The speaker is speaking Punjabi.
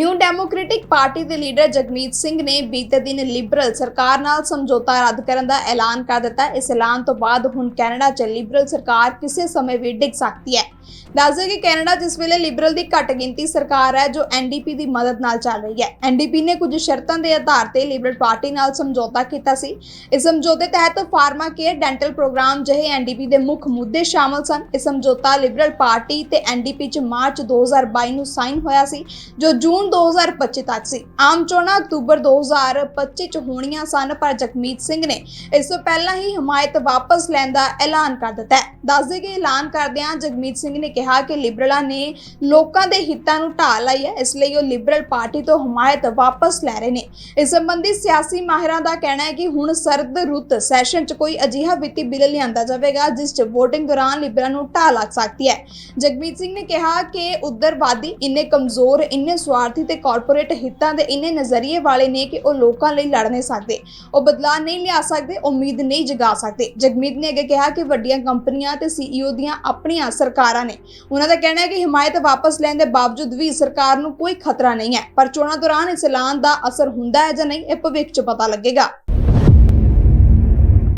ਨਿਊ ਡੈਮੋਕ੍ਰੈਟਿਕ ਪਾਰਟੀ ਦੇ ਲੀਡਰ ਜਗਮੀਤ ਸਿੰਘ ਨੇ ਬੀਤੇ ਦਿਨ ਲਿਬਰਲ ਸਰਕਾਰ ਨਾਲ ਸਮਝੌਤਾ ਰੱਦ ਕਰਨ ਦਾ ਐਲਾਨ ਕਰ ਦਿੱਤਾ ਇਸ ਐਲਾਨ ਤੋਂ ਬਾਅਦ ਹੁਣ ਕੈਨੇਡਾ 'ਚ ਲਿਬਰਲ ਸਰਕਾਰ ਕਿਸੇ ਸਮੇਂ ਵੀ ਡਿੱਗ ਸਕਦੀ ਹੈ। ਦੱਸਦੇ ਕਿ ਕੈਨੇਡਾ ਜਿਸ ਵੇਲੇ ਲਿਬਰਲ ਦੀ ਘੱਟ ਗਿਣਤੀ ਸਰਕਾਰ ਹੈ, ਜੋ ਐਨਡੀਪੀ ਦੀ ਮਦਦ ਨਾਲ ਚੱਲ ਰਹੀ ਹੈ। ਐਨਡੀਪੀ ਨੇ ਕੁਝ ਸ਼ਰਤਾਂ ਦੇ ਆਧਾਰ ਤੇ ਲਿਬਰਲ ਪਾਰਟੀ ਨਾਲ ਸਮਝੌਤਾ ਕੀਤਾ ਸੀ। ਇਸ ਸਮਝੌਤੇ ਤਹਿਤ ਫਾਰਮਾ ਕੇਅਰ ਡੈਂਟਲ ਪ੍ਰੋਗਰਾਮ ਜਿਹੇ ਐਨਡੀਪੀ ਦੇ ਮੁੱਖ ਮੁੱਦੇ ਸ਼ਾਮਲ ਸਨ। ਇਹ ਸਮਝੌਤਾ ਲਿਬਰਲ ਪਾਰਟੀ ਤੇ ਐਨਡੀਪੀ 'ਚ ਮਾਰਚ 2022 ਨੂੰ ਸਾਈਨ ਹੋਇਆ ਸੀ, ਜੋ ਜੂਨ 2025 ਤੱਕ ਸੀ। ਆਮ ਚੋਣਾਂ ਅਕਤੂਬਰ 2025 ਚ ਹੋਣੀਆਂ ਸਨ, ਪਰ ਜਗਮੀਤ ਸਿੰਘ ਨੇ ਇਸ ਤੋਂ ਪਹਿਲਾਂ ਹੀ ਹਮਾਇਤ ਵਾਪਸ ਲੈਣ ਦਾ ਐਲਾਨ ਕਰ ਦਿੱਤਾ ਹੈ। ਦੱਸਦੇ ਕਿ ਐਲਾਨ ਕਰਦਿਆਂ ਜਗਮੀਤ ਸਿੰਘ ਨੇ ਕਿਹਾ ਕਿ ਲਿਬਰਲਾਂ ਨੇ ਲੋਕਾਂ ਦੇ ਹਿੱਤਾਂ ਨੂੰ ਢਾਹ ਲਈ ਹੈ, ਇਸ ਲਈ ਉਹ ਲਿਬਰਲ ਪਾਰਟੀ ਤੋਂ ਹਮਾਇਤ ਵਾਪਸ ਲੈ ਰਹੇ ਨੇ। ਇਸ ਸੰਬੰਧੀ ਸਿਆਸੀ ਮਾਹਿਰਾਂ ਦਾ ਕਹਿਣਾ ਹੈ ਕਿ ਹੁਣ ਸਰਦ ਰੁੱਤ ਸੈਸ਼ਨ 'ਚ ਕੋਈ ਅਜਿਹਾ ਵਿੱਤੀ ਬਿੱਲ ਲਿਆਂਦਾ ਜਾਵੇਗਾ, ਜਿਸ 'ਚ VOTING ਦੌਰਾਨ ਲਿਬਰਲਾਂ ਨੂੰ ਢਾਹ ਲੱਗ ਸਕਦੀ ਹੈ। ਜਗਮੀਤ ਸਿੰਘ ਨੇ ਕਿਹਾ ਕਿ ਉਧਰਵਾਦੀ ਇੰਨੇ ਕਮਜ਼ੋਰ, ਇੰਨੇ ਸਵਾਰਥੀ ਤੇ ਕਾਰਪੋਰੇਟ ਹਿੱਤਾਂ ਦੇ ਇੰਨੇ ਨਜ਼ਰੀਏ ਵਾਲੇ ਨੇ ਕਿ ਉਹ ਲੋਕਾਂ ਲਈ ਲੜ ਨਹੀਂ ਸਕਦੇ। ਉਹ ਬਦਲਾਅ ਨਹੀਂ ਲਿਆ ਸਕਦੇ, ਉਮੀਦ ਨਹੀਂ ਜਗਾ ਸਕਦੇ। ਜਗਮੀਤ ਨੇ ਅੱਗੇ ਕਿਹਾ ਕਿ ਵੱਡੀਆਂ ਕੰਪਨੀਆਂ ਤੇ ਸੀਈਓ ਦੀਆਂ ਆਪਣੀਆਂ ਸਰਕਾਰਾਂ ਨੇ ਉਹਨਾਂ ਦਾ ਕਹਿਣਾ ਹੈ ਕਿ ਹਮਾਇਤ ਵਾਪਸ ਲੈਣ ਦੇ ਬਾਵਜੂਦ ਵੀ ਸਰਕਾਰ ਨੂੰ ਕੋਈ ਖਤਰਾ ਨਹੀਂ ਹੈ, ਪਰ ਚੋਣਾਂ ਦੌਰਾਨ ਇਸ ਐਲਾਨ ਦਾ ਅਸਰ ਹੁੰਦਾ ਹੈ ਜਾਂ ਨਹੀਂ, ਇਹ ਭਵਿੱਖ 'ਚ ਪਤਾ ਲੱਗੇਗਾ।